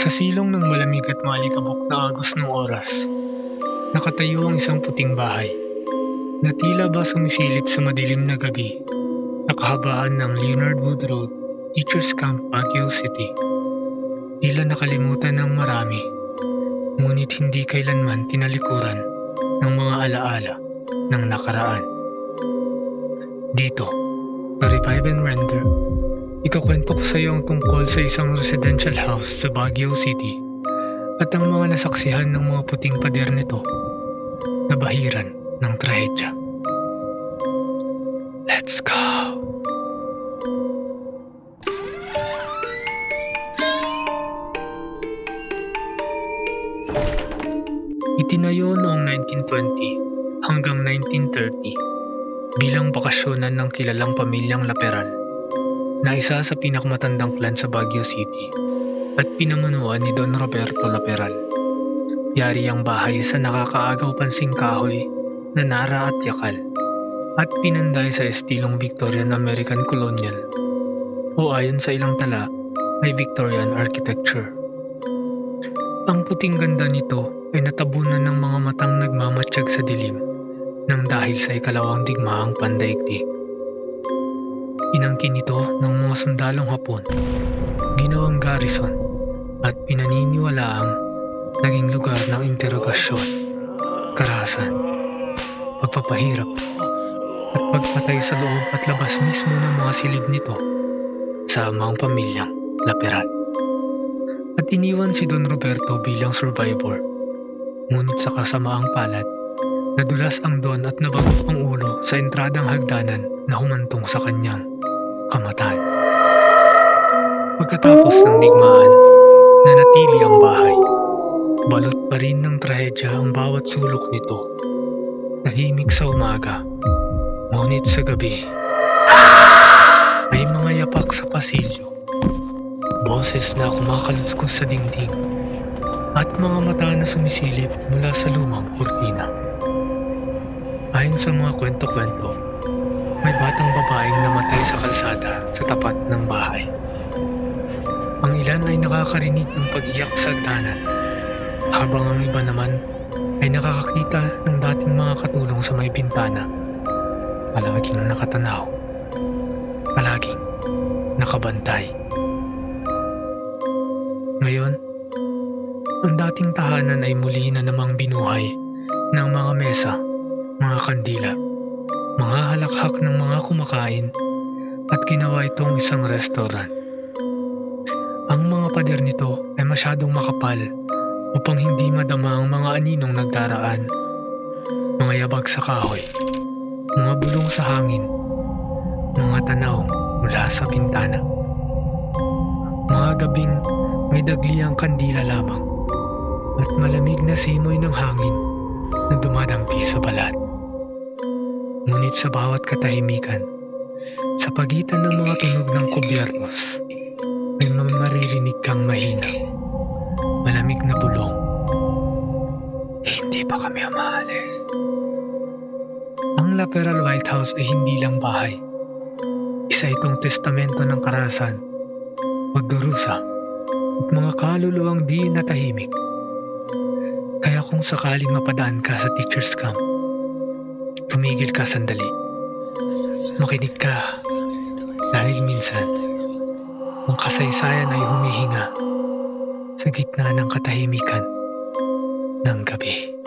Sa silong ng malamig at malikabok na agos ng oras, nakatayo ang isang puting bahay na tila ba sumisilip sa madilim na gabi sa kahabaan ng Leonard Wood Road, Teachers Camp, Baguio City. Tila nakalimutan ng marami, ngunit hindi kailanman tinalikuran ng mga alaala ng nakaraan. Dito, sa Revive and Render, ikakwento ko sa iyo ang tungkol sa isang residential house sa Baguio City at ang mga nasaksihan ng mga puting pader nito na bahiran ng trahedya. Let's go! Itinayo noong 1920 hanggang 1930 bilang bakasyonan ng kilalang pamilyang Laperal na isa sa pinakamatandang clan sa Baguio City at pinamunuan ni Don Roberto Laperal. Yari ang bahay sa nakakaagaw pansing kahoy na nara at yakal at pinanday sa estilong Victorian American Colonial o ayon sa ilang tala ay Victorian architecture. Ang puting ganda nito ay natabunan ng mga matang nagmamatsyag sa dilim nang dahil sa ikalawang digmaang pandaigdig. Inangkin ito ng mga sundalong hapon, ginawang garrison at pinaniniwalaang naging lugar ng interogasyon, karahasan, pagpapahirap at pagpatay sa loob at labas mismo ng mga silid nito sa amang pamilyang Laperal. At iniwan si Don Roberto bilang survivor. Ngunit sa kasamaang palad, nadulas ang Don at nabagok ang ulo sa entradang hagdanan na humantong sa kanyang kamatayan. Pagkatapos ng digmaan, nanatili ang bahay. Balot pa rin ng trahedya ang bawat sulok nito. Tahimik sa umaga, ngunit sa gabi, may mga yapak sa pasilyo. Boses na kumakaluskos sa dingding at mga mata na sumisilip mula sa lumang kurtina. Ayon sa mga kwento-kwento, may batang babaeng namatay sa kalsada sa tapat ng bahay. Ang ilan ay nakakarinig ng pag-iyak sa hagdanan, habang ang iba naman ay nakakakita ng dating mga katulong sa may bintana. Palaging nakatanaw, palaging nakabantay. Ngayon, ang dating tahanan ay muli na namang binuhay ng mga mesa, mga kandila, mga halakhak ng mga kumakain at ginawa itong isang restaurant. Ang mga pader nito ay masyadong makapal upang hindi madama ang mga aninong nagdaraan. Mga yabag sa kahoy, mga bulong sa hangin, mga tanaw mula sa bintana. Mga gabing may dagliang kandila lamang at malamig na simoy ng hangin na dumadampi sa balat. Ngunit sa bawat katahimikan, sa pagitan ng mga tunog ng kubyertos, may maririnig kang mahina, malamig na bulong. Hindi pa kami umaalis. Ang Laperal White House ay hindi lang bahay. Isa itong testamento ng karahasan, pagdurusa, at mga kaluluwang di natahimik. Kaya kung sakaling mapadaan ka sa teacher's camp, tumigil ka sandali. Makinig ka dahil minsan ang kasaysayan ay humihinga sa gitna ng katahimikan ng gabi.